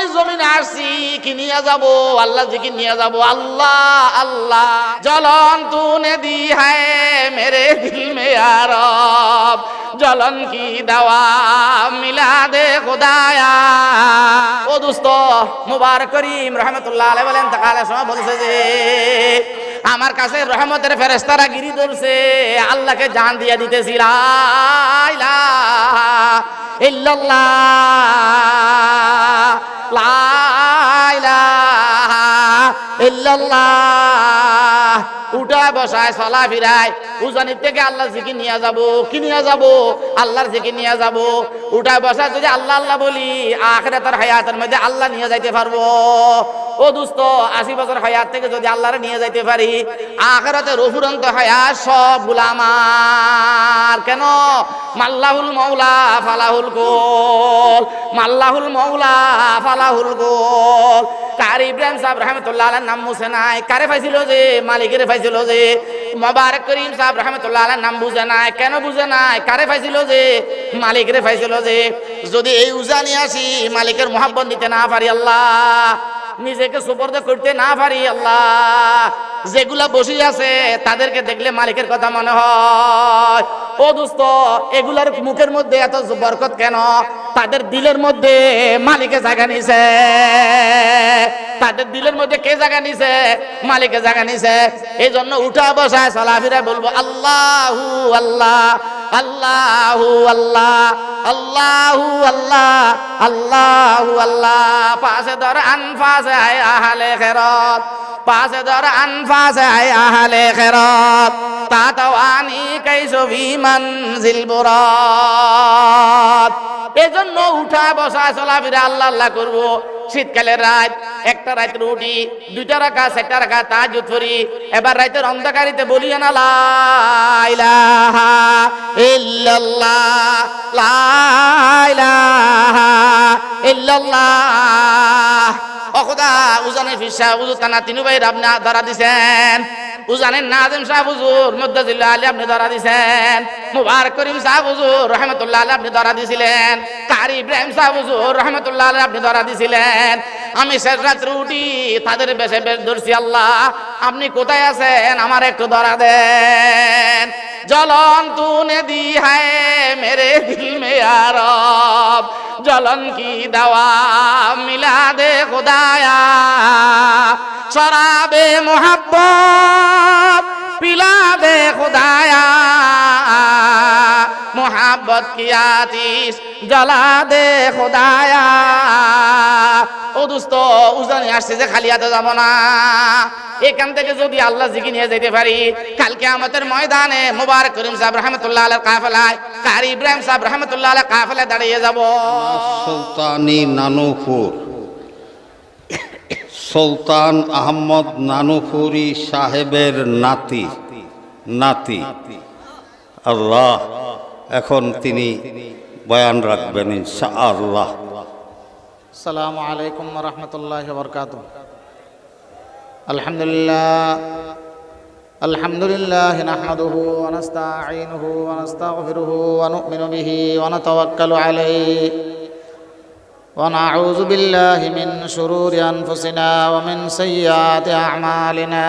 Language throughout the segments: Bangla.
আমি জমিনে আসছি, কি নিয়ে যাব? আল্লাহ জিকির নিয়ে যাব। আল্লাহ আল্লাহ জলন তুনে দি হায় মেরে দিল মে আর জলন কি দাওয়া? মিলা দে খোদায়া। ও দোস্ত মুবার করিম, রহমতুল্লাহ আলাই বলেন, তাকালে সময় বলছে যে, আমার কাছে রহমতের ফেরেস্তারা গিরি ধরছে, আল্লাহকে জান দিয়া দিতেছিলা ইল্লাল্লাহ। লা ইলাহা ইল্লাল্লাহ। উঠা, বসায়, চলা, ফিরায়। উজানির থেকে আল্লাহ জিকি নিয়ে যাব। কি নিয়ে যাব? আল্লাহর জিকি নিয়ে যাব। উঠায় বসায় যদি আল্লাহ আল্লাহ বলি, আখেরাতের, হায়াতের মধ্যে আল্লাহ নিয়ে যাইতে পারব। ও দুস্ত, আশি বছর হায়াত থেকে যদি আল্লাহরে নিয়ে যাইতে পারি, আখেরাতে রফুরন্ত হায়াত সব গুলামার কেন? মাল্লাহুল মৌলা ফালাহুল গোল মাল্লাহুল মৌলা ফালাহুল গোল কার ইব্রাহিম সাহেব রহমতুল্লাহ আলার নাম মুছে নাই? কারে পাইছিল যে? মালিকের পাইছিল যে? মোবারক করিম সাহেব রহমতুল্লাহ আলার নাম বুঝে নাই। কেন বুঝে নাই? কারে পাইছিল যে? মালিকের পাইছিল যে? যদি এই উজানি আসি, মালিকের মোহাব্বত নিতে না পারি আল্লাহ। নিজেকে সুপর্দ করতে না পারি, আল্লাহ। যেগুলা বসে আছে, তাদেরকে দেখলে মালিকের কথা মনে হয়। ও দোস্ত, এগুলার মুখের মধ্যে এত বরকত কেন? তাদের দিলের মধ্যে মালিকে জায়গা নিছে। তাদের দিলের মধ্যে কে জায়গা নিছে? মালিকে জায়গা নিছে। এই জন্য উঠা বসায়, চলাফিরা বলব, আল্লাহু আল্লাহ। আল্লাহু আল্লাহ আল্লাহু আল্লাহ আল্লাহু আল্লাহ। পাশে ধর আনফাসে, আয় আহলে খেরত। পাশে ধর আনফাসে, আয় আহলে খেরত। তাতাওয়ানি কাইসো বিমান জিলবুরাত এজন্য উঠা বসা চলাফেরা আল্লাহ আল্লাহ করব। শীতকালের রাত, একটা রাতের উঠি দুইটা রাখা চারটা রাখা তাহাজুদ করি। এবার রাতের অন্ধকারিতে বলি না তানা আপনি দিছেন। উজানের নাজিম আপনি দিছেন। করিম সাহেব, হুজুর রহমতুল্লাহ আপনি ধরা দিছিলেন। কারি ইব্রাহিম সাহেব, হুজুর, রহমতুল্লাহ আপনি ধরা দিছিলেন। আমি শেষ রাত্রে উঠি, তাদের বেশে বেশ ধরছি, আল্লাহ, আপনি কোথায় আছেন? আমার একটু ধরা দেন। জলন তুনে দি হায় মেরে দিল মে আরব। জলন কি দাওয়া? মিলা দে খোদায়া। সরাবে মোহাব্বত পিলা দে খোদায়া। मोहब्बत की आतिश जला दे खुदाया ও দোস্ত উজানি আসছে যে খালি হাতে যাব না এখান থেকে যদি আল্লাহ জিকি নিয়ে যেতে পারি কালকে আমাদের ময়দানে মোবারক করিম সাহেব রহমতুল্লাহ আলাহ কাফেলায় কারি ইব্রাহিম সাহেব রহমতুল্লাহ আলাহ কাফেলায় দাঁড়িয়ে যাব সুলতানি নানুপুর সুলতান আহমদ নানুপুরি সাহেবের নাতি নাতি আল্লাহ এখন তিনি বয়ান রাখবেন ইনশা আল্লাহ السلام عليكم ورحمة الله وبركاته الحمد لله الحمد لله نحمده ونستعينه ونستغفره ونؤمن به ونتوكل عليه ونعوذ بالله من شرور أنفسنا ومن سيئات أعمالنا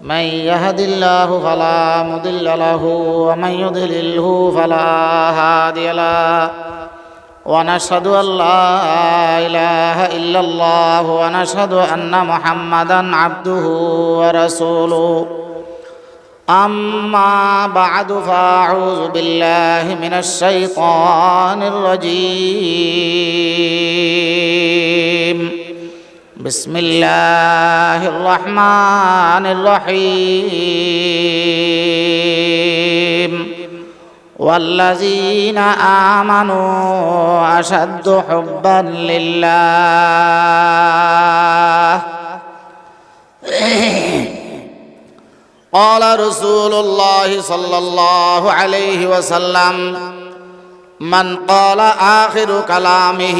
من يهد الله فلا مضل له ومن يضلله فلا هادي له ونشهد أن لا إله إلا الله ونشهد أن محمدا عبده ورسوله أما بعد فأعوذ بالله من الشيطان الرجيم بسم الله الرحمن الرحيم والذين آمنوا أشد حبا لله قال رسول الله صلى الله عليه وسلم من قال آخر كلامه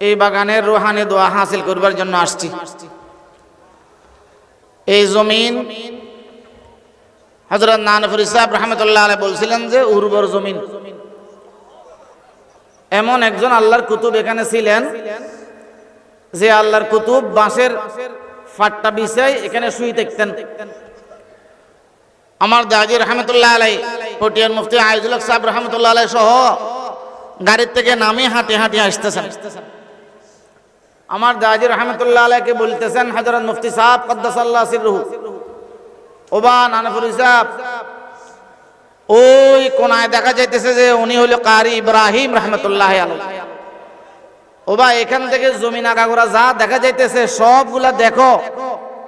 এই বাগানের রোহানি দোয়া হাসিল করবার জন্য আসছি। এই জমিন হজরত নানফুর ইসাব রহমতুল্লাহ আলাই বলছিলেন যে উর্বর জমিন। এমন একজন আল্লাহর কুতুব এখানে ছিলেন যে আল্লাহর কুতুব বাঁশের ফাট্টা বিছাই এখানে শুই থাকতেন। আমার দাজি রহমতুল্লাহ আলাই পটিয়ার মুফতি আইজুল সাহেব রহমতুল্লাহ আলাই সহ গাড়ির থেকে নামে হাঁটে হাঁটে আসতেছেন। আমার দাজি রহমতুল্লাহ আলাইকে বলতেছেন হজরত মুফতি সাহেব কদ্দাসাল্লাহ সিরহু। ওবা নানফুর সাহেব ওই কোনায় দেখা যাইতেছে যে উনি হলো কারি ইব্রাহিম রহমতুল্লাহ আলাই ওবা, এখান থেকে জমিন আগাগোড়া যা দেখা যাইতেছে, সবগুলা দেখো।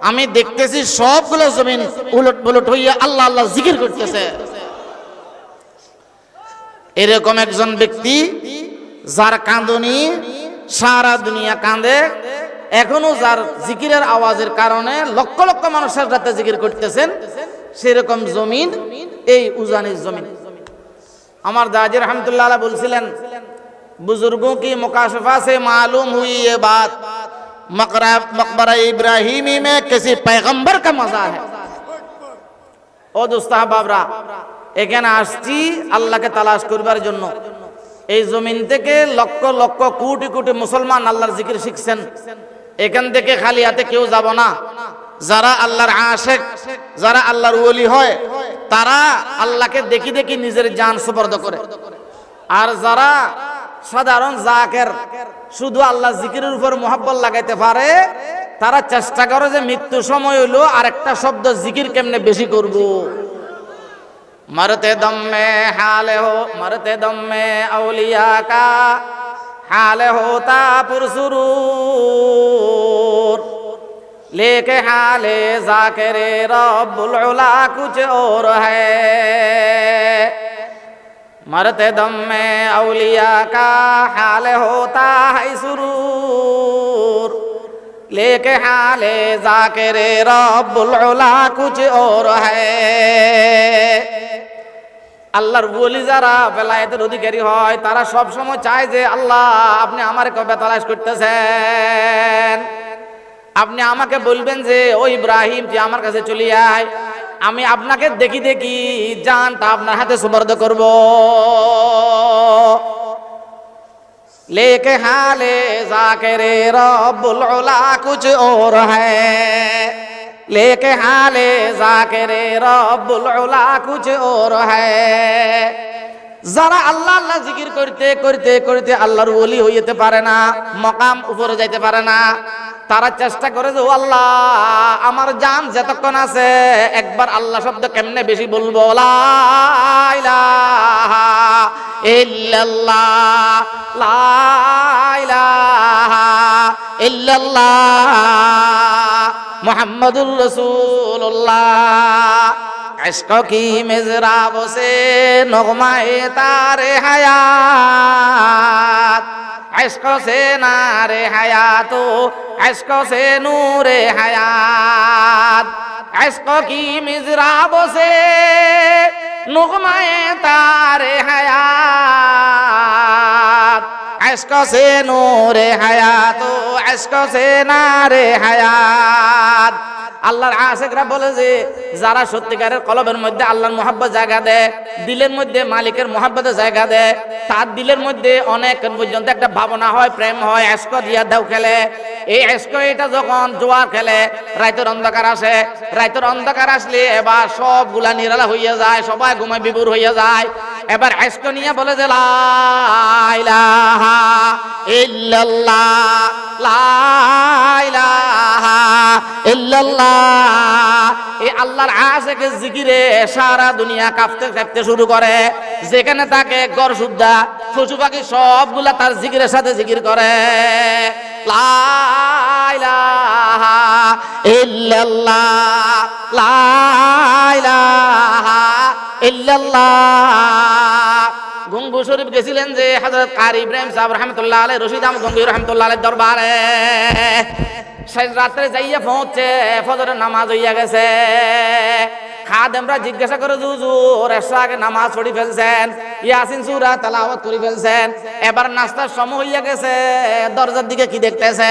আমি দেখতেছি সবগুলো জমিন উলট পুলট হইয়া আল্লাহ আল্লাহ জিকির করতেছে। এরকম একজন ব্যক্তি, যার কাঁদনি সারা দুনিয়া কাঁদে এখনো যার জিকিরের আওয়াজের কারণে লক্ষ লক্ষ মানুষের রাতে জিকির করতেছেন সেরকম জমিন এই উজানির জমিন আমার দাজি রহমতুল্লাহ আলাহ বলছিলেন बुजुर्गों की मुकाशफा से मालूम हुई ये बात मकरा मकबरा इब्राहिमी में किसी पैगंबर का मजा है ও দোস্তাহ বাবরা এখানে আসছি আল্লাহকে তালাশ করবার জন্য এই জমিন থেকে লক্ষ লক্ষ কোটি কোটি মুসলমান আল্লাহর জিকির শিখছেন। এখান থেকে খালি হাতে কেউ যাব না। যারা আল্লাহর আশেক, যারা আল্লাহর ওলি হয়, তারা আল্লাহকে দেখি দেখি নিজের জান সুপর্দ করে। আর যারা সাধারণ জাকের, শুধু আল্লাহ জিকিরের উপর মোহাব্বত লাগাইতে পারে, তারা চেষ্টা করে যে মৃত্যু সময় হইল আরেকটা শব্দ জিকির কেমনে বেশি করব? मरते दम में हाल हो, मरते दम में अवलिया का हाल होता पुरसरूर। लेके हाले जाकरे रबुला कुछ और है। मरते दम में अवलिया का हाल होता है सुरूर। लेके हाले जाकरे रब्बुल उला कुछ और है আল্লাহর বলি যারা বেলায়েতের অধিকারী হয় তারা সব সময় চায় যে আল্লাহ আপনি আমার কবে তালাশ করতেছেন আপনি আমাকে বলবেন যে ও ইব্রাহিম তুই আমার কাছে চলে আয় আমি আপনাকে দেখি দেখি জানটা আপনার হাতে সুবর্দ করব लेके हाले जाकरे रब्बुल उला कुछ और है लेके हाले जाकरे रब्बुल उला कुछ और है যারা আল্লাহ আল্লাহ জিকির করতে করতে করতে আল্লাহর ওলি হইতে পারে না মকাম উপরে যাইতে পারে না তারা চেষ্টা করে যে, ও আল্লাহ, আমার জান যতক্ষণ আছে, একবার আল্লাহ শব্দ কেমনে বেশি বলব? মোহাম্মদুল রসুল্লাহ इश्क की मिजराब से नगमाए तारे हयात इश्क से नारे हयातो इश्क से नूरे हयात इश्क की मिजराब से नगमाए तारे हयात इश्क से नूरे हयातो इश्क से नारे हयात আল্লাহর আশেকরা বলে যে, যারা সত্যিকারের কলবের মধ্যে আল্লাহর মোহাব্বত জায়গা দেয়, দিলের মধ্যে মালিকের মোহাব্বতের জায়গা দেয়, তার দিলের মধ্যে অনেক পর্যন্ত একটা ভাবনা হয়, প্রেম হয়, এস্ক দিয়া দেও খেলে। এই এস্ক এটা যখন জোয়ার খেলে, রাইতের অন্ধকার আসে, রাইতের অন্ধকার আসলে এবার সবগুলা নিরালা হইয়া যায়, সবাই ঘুমায় বিবুর হইয়া যায়। এবার নিয়ে বলে যে আল্লাহর আশেকে জিকিরে সারা দুনিয়া কাঁপতে কাঁপতে শুরু করে। যেখানে তাকে গড় শুদ্ধা পশু পাখি সবগুলা তার জিকিরের সাথে জিকির করে। গঙ্গু শরীফ গেছিলেন যে হজরত কারি ইব্রাহিম সাহেব রহমতুল্লাহ আলাই রশিদ আহমদ গঙ্গুই রহমতুল্লাহ দরবারে। রাত্রে যাইয়া পৌঁছে, ফজরের নামাজ হইয়া গেছে। খাদেমরা জিজ্ঞাসা করে, হুজুর এসা আগে নামাজ পড়ি ফেলছেন, ইয়াসিন সুরা তেলাওয়াত করে ফেলছেন, এবার নাস্তার সময় হইয়া গেছে, দরজার দিকে কি দেখতেছেন?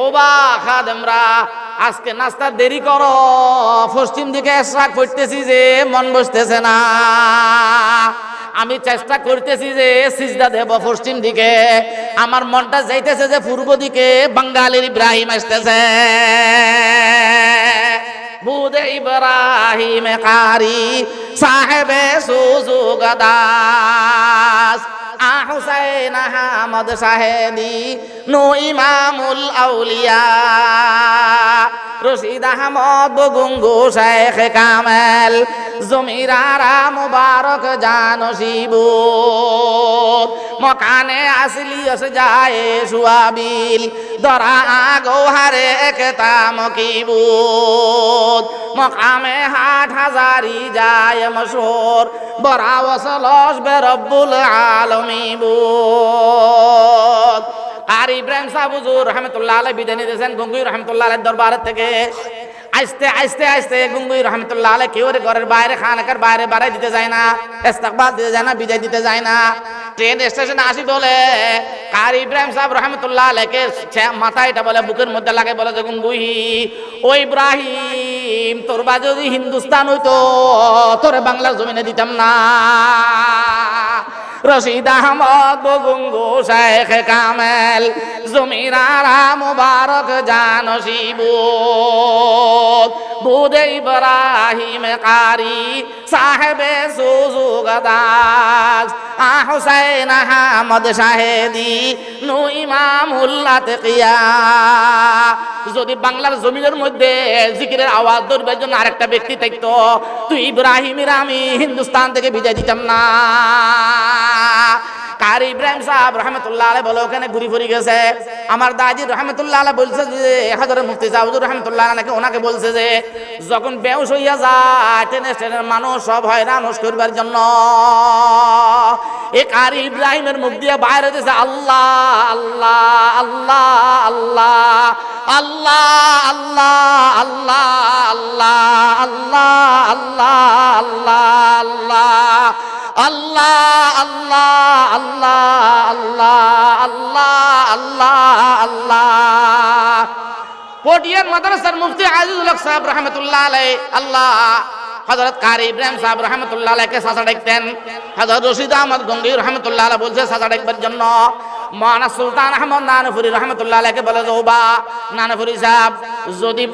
ও বা খাদেমরা, আজকে নাস্তা দেরি করো, পশ্চিম দিকে এসরাক পড়তেছি যে, মন বসতেছে না। আমি চেষ্টা করতেছি যে সিজদা দেব পশ্চিম দিকে আমার মনটা যাইতেছে যে পূর্ব দিকে বাঙ্গালির ইব্রাহিম আসতেছে। বুদে ইব্রাহিম কারি সাহেবে সুজুগদাস আ হুসাইন আহমদ সাহেদি ইমামুল আউলিয়া। রশিদ আহমদ গুঙ্গু শেখ কামেল। জমিরারা মুবারক জানসিবু মকানে আসলি অস যায় সুয়াবিল। দরা গৌহারে একতা মকিবুত মকামে হাট হাজারি যায় মশহুর বরা ওসলস বেরব্বুল আলমিবুত আর ইব্রাহিম সাহেব হুজুর রহমতুল্লাহ আলাই বিদায় নিতেছেন গঙ্গুই রহমতুল্লাহ আলাই দরবার থেকে। আস্তে আস্তে আস্তে গঙ্গুই রহমতুল্লাহ আলাই কেউ ঘরের বাইরে খানাকার বাইরে বাড়াই দিতে যায় না ইস্তেকবাল দিতে যায় না, বিদায় দিতে যায় না। ট্রেন স্টেশনে আসি বলে কার ইব্রাহিম সাহেব রহমতুল্লাহ আলাইকে মাথা এটা বলে, বুকের মধ্যে লাগে বলে যে, গঙ্গুই, ও ইব্রাহিম, তোর বা যদি হিন্দুস্তান হইতো, তোরে বাংলার জমিনে দিতাম না। রশিদ আহমদ গঙ্গু শেখ কামেল জমিরারা মুবারক জানসিবু বুদে ইব্রাহিম কারি, সাহেবে সুজুগদাস আ হুসাইন আহমদ শাহেদি নু ইমামুল্লাহ তেকিয়া যদি বাংলার জমিনের মধ্যে জিকিরের আওয়াজ ধরবার জন্য আরেকটা ব্যক্তি থাকতো, তুই ইব্রাহিমের আমি হিন্দুস্তান থেকে বিদায় দিতাম না। কার ইব্রাহিম সাহেব রহমতুল্লাহ আলাই বলে ওখানে ঘুরি ফুরি গেছে আমার দাজি রহমতুল্লাহ আলাই বলছে যে হাজারের মুফতি সাহুদুর রহমতুল্লাহ নাকি ওনাকে বলছে যে যখন বেউস হইয়া যায় ট্রেনে ট্রেনের মানুষ সব হয়রান হোস করবার জন্য এ কারি ইব্রাহিমের মুখ দিয়ে বাইরে দিয়েছে আল্লাহ আল্লাহ আল্লাহ আল্লাহ আল্লাহ আল্লাহ আল্লাহ আল্লাহ আল্লাহ আল্লাহ আল্লাহ আল্লাহ আল্লাহ আল্লাহ আল্লাহ আল্লাহ আল্লাহ আল্লাহ আল্লাহ। পটিয়ান মাদ্রাসার মুফতি আজিজুল হক সাহেব রহমতুল্লাহ আলাই আল্লাহ। হজরত কারি ইব্রাহিম সাহেব রহমতুল্লাহ আলাইকে সাসা ডাকতেন। হজরত রশিদ আহমদ গঙ্গি রহমতুল্লাহ আলাই বলছে সাসা ডাকবার জন্য। মানা সুলতান আহমদ নানফুরি রহমতুল্লাহ আলাইকে বলে, যৌবা, নানফুরি সাহেব, যদি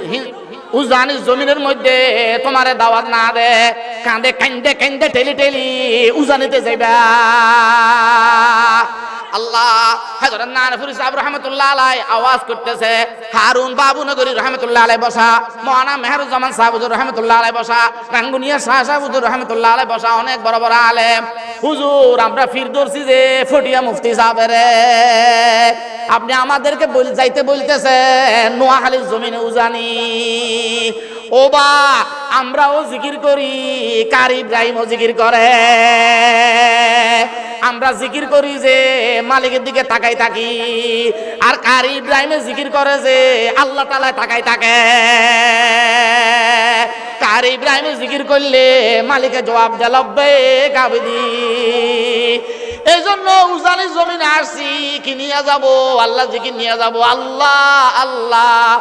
উজানি জমিনের মধ্যে তোমারে দাওয়াত না দে কাঁদে কান্দে কান্দে ঠেলি ঠেলি উজানিতে যাইবা। আল্লাহ, হযরত নানফুরি সাহেব রাহমাতুল্লাহ আলাই আওয়াজ করতেছে, হারুন বাবু নগরী রাহমাতুল্লাহ আলাই বসা মাওলানা মেহরুজ্জামান সাহেব হুজুর রাহমাতুল্লাহ আলাই বসা, রাঙ্গুনিয়া শাহ সাহেব হুজুর রাহমাতুল্লাহ আলাই বসা, অনেক বড় বড় আলেম। হুজুর, আমরা ফির ধরছি যে ফটিয়া মুফতি সাহেবের আপনি আমাদেরকে যাইতে বলতেছেন, নোয়াখালীর জমিনে উজানি। ও বা, আমরাও জিকির করি কার ইব্রাহিমও জিকির করে। আমরা জিকির করি যে, মালিকের দিকে তাকাই থাকি। আর কার ইব্রাহিমে জিকির করে যে, আল্লাহ তালা তাকাই থাকে। কার ইব্রাহিমে জিকির করলে, মালিকের জবাব দেলব্বে কাবিদি এই জন্য উজানি জমিনে আসছি, কি নিয়ে যাব? আল্লাহ জিকির নিয়ে যাব। আল্লাহ আল্লাহ।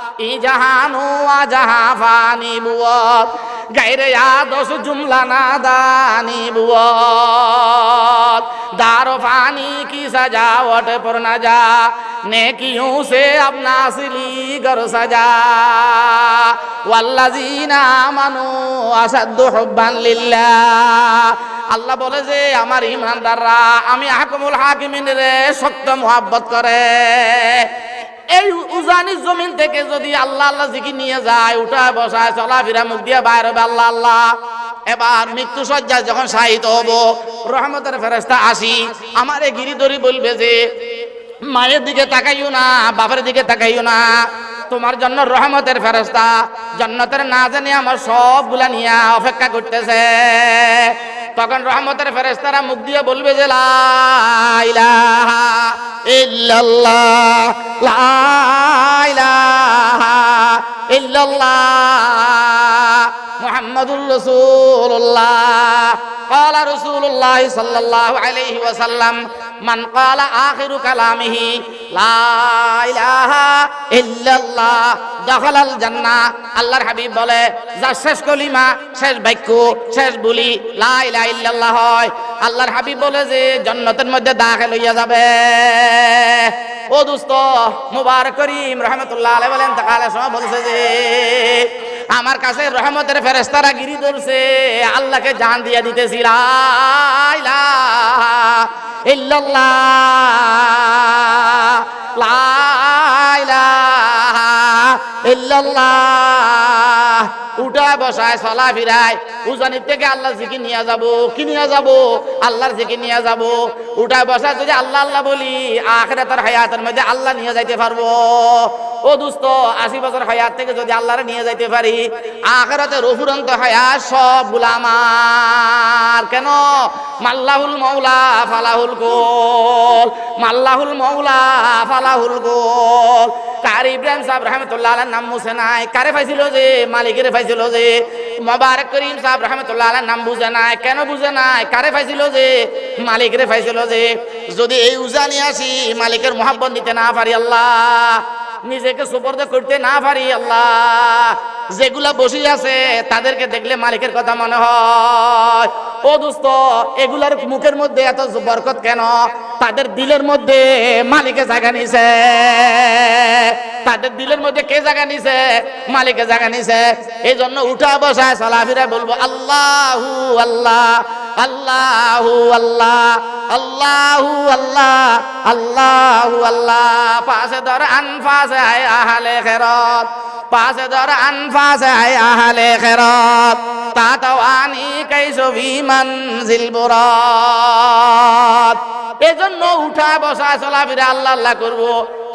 ই জাহানু আ জাহা ফানি বুয়ত গাইরে দশ জুমলা না দানি बुआत दारो फानी की सजावट पर न जा नेकियों से अपना असली घर सजा वल्लजीना मनु अशद्दु हुब्बान लिल्लाह আল্লাহ বলে যে আমার ইমানদাররা আমি হাকুমুল হাকিমিন রে শক্ত মোহাব্বত করে এই উজানি জমিন থেকে যদি আল্লাহ আল্লাহ জিকি নিয়ে যায়, উঠায়, বসায়, চলাফেরা, মুখ দিয়ে বাইরে হবে আল্লাহ আল্লাহ। এবার মৃত্যু সজ্জায় যখন শাহিত হব, রহমতের ফেরেস্তা আসি, আমার এই গিরিধরি বলবে যে, মায়ের দিকে তাকাইও না, বাপের দিকে তাকাইও না। তোমার জন্য রহমতের ফেরস্তা জন্নতের না জানি আমার সবগুলা নিয়ে অপেক্ষা করতেছে। তখন রহমতের ফেরেস্তারা মুখ দিয়ে বলবে যে, লা ইলাহা ইল্লাল্লাহ লা ইলাহা ইল্লাল্লাহ মুহাম্মাদুর রাসূলুল্লাহ قال رسول الله صلى الله عليه وسلم من قال آخر كلامه لا إله إلا الله دخل الجنة আল্লাহর হাবিব বলে যার শেষ কলিমা শেষ বাক্য শেষ বলি লা ইলাহা ইল্লাল্লাহ হয় আল্লাহর হাবিব বলে যে, জন্নতের মধ্যে দাখিল হইয়া যাবে। ও দোস্ত, মুবারক করিম, রহমতুল্লাহ আলে বলেন, তাকালে সময় বলছে যে, আমার কাছে রহমতের ফেরেস্তারা গিরি ধরছে, আল্লাহকে জান দিয়ে দিতেছি, লা ইলাহা ইল্লাল্লাহ, লা ইলাহা ইল্লাল্লাহ। উঠা বসায় চলা ফিরায়। উজানির থেকে আল্লাহ জিকি নিয়ে যাব। কি নিয়ে যাব? আল্লাহর জিকি নিয়ে যাব। উঠায়, বসায়, যদি আল্লাহ আল্লাহ বলি, আখেরাতের হায়াতের মধ্যে আল্লাহ নিয়ে যাইতে পারব। ও দুস্থ আশি বছর হায়াত থেকে যদি আল্লাহরে নিয়ে যাইতে পারি আখেরাতের অফুরন্ত হায়াত সব আমার। কেন? মাল্লাহুল মৌলা ফালাহুল গোল। মাল্লাহুল মৌলা ফালাহুল গোল। কার ইব্রাহিম সাহেব রহমতুল্লাহ আলার নাম মুছে নাই? কারে পাইছিল যে? মালিকের পাইছিল যে? মোবারক করিম সাহেব রহমতুল্লাহ আলার নাম বুঝে নাই। কেন বুঝে নাই? কারে পাইছিল যে? মালিকের পাইছিল যে? যদি এই উজানি আসি, মালিকের মোহাব্বত দিতে না পারি আল্লাহ। নিজেকে সুপর্দ করতে না পারি, আল্লাহ। যেগুলা বসে আছে, তাদেরকে দেখলে মালিকের কথা মনে হয়। ও দোস্ত, এগুলার মুখের মধ্যে এত বরকত কেন? তাদের দিলের মধ্যে মালিকে জায়গা নিছে। তাদের দিলের মধ্যে কে জায়গা নিছে? মালিকে জায়গা নিছে। এই জন্য উঠা বসায়, চলাফিরা বলব, আল্লাহু আল্লাহ। আল্লাহু আল্লাহ আল্লাহু আল্লাহ আল্লাহু আল্লাহ। পাশে ধর আনফাসে আয় আহলে খেরত, পাশে ধর আনফাসে আয় আহলে খেরত। তাতাওয়ানি কাইসো বিমানজিল বুরাত। এজন্য উঠা, বসা চলাফেরা আল্লাহ আল্লাহ করব।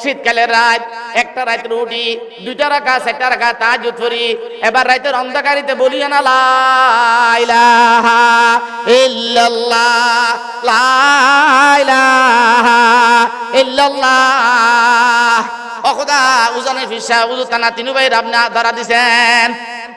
শীতকালের রাত, একটা রাতের উঠি দুইটা রাখা, চারটা রাখা তাজ করি। এবার রাতের অন্ধকারিতে বলি না অখদা উজানে ফিসা উজু তানা তিনু ভাই আপনি ধরা দিছেন।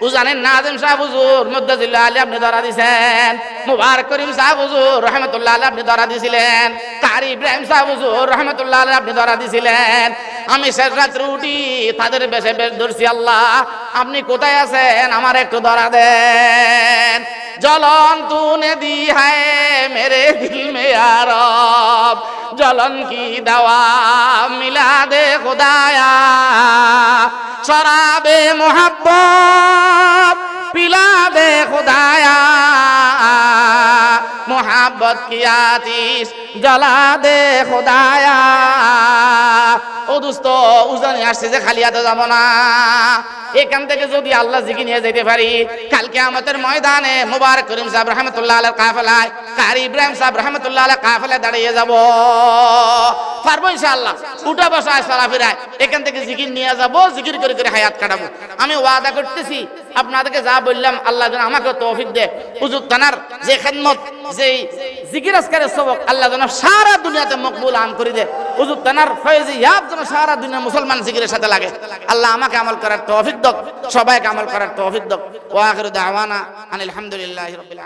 উজানের নাজিম সাহেব হুজুর মুদ্দাজিল্লাহ আলী আপনি ধরা দিছেন। মুবারক করিম সাহেব হুজুর রহমতুল্লাহ আলী আপনি ধরা দিছিলেন। কারি ইব্রাহিম সাহুজুর রহমতুল্লাহ আপনি ধরা দিছিলেন। আমি শেষ রাত্রে উঠি, তাদের বেশে বেশ ধরছি, আল্লাহ, আপনি কোথায় আছেন? আমার একটু ধরা দেন। জলন তুনে দি হায় মেরে দিল মে আরব। জলন কি দাওয়া মিলা দে খোদায়া। শরাবে মোহাব্বত পিলা দে খোদায়া। मोहब्बत की आतिश जला दे खुदाया ও দোস্ত উজানি আসছে যে খালি হাতে যাব না এখান থেকে যদি আল্লাহ জিকি নিয়ে যেতে পারি কালকে আমাদের ময়দানে মুবারক করিম সাহেব রহমতুল্লাহ আলের কাফেলায় কারি ইব্রাহিম সাহেব রহমতুল্লাহ আলের কাফেলায় দাঁড়িয়ে যাব পারব ইনশাআল্লাহ। উঠা বসায় চলাফেরায় এখান থেকে জিকির নিয়ে যাব, জিকির করে করে হায়াত কাটাবো। আমি ওয়াদা করতেছি, আপনাদেরকে যা বললাম, আল্লাহ যেন আমাকে তৌফিক দে হুজুর তানার যে খেদমত যে জিকির সবক, আল্লাহ যেন সারা দুনিয়াতে মকবুল আন করে দে হুজুর ফয়েজি ইয়াব যেন সারা দুনিয়া মুসলমান জিকিরের সাথে লাগে। আল্লাহ আমাকে আমল করার তৌফিক দক, সবাইকে আমল করার তৌফিক দক। ওয়া দাওয়ানা আনিল হামদুলিল্লাহি রাব্বিল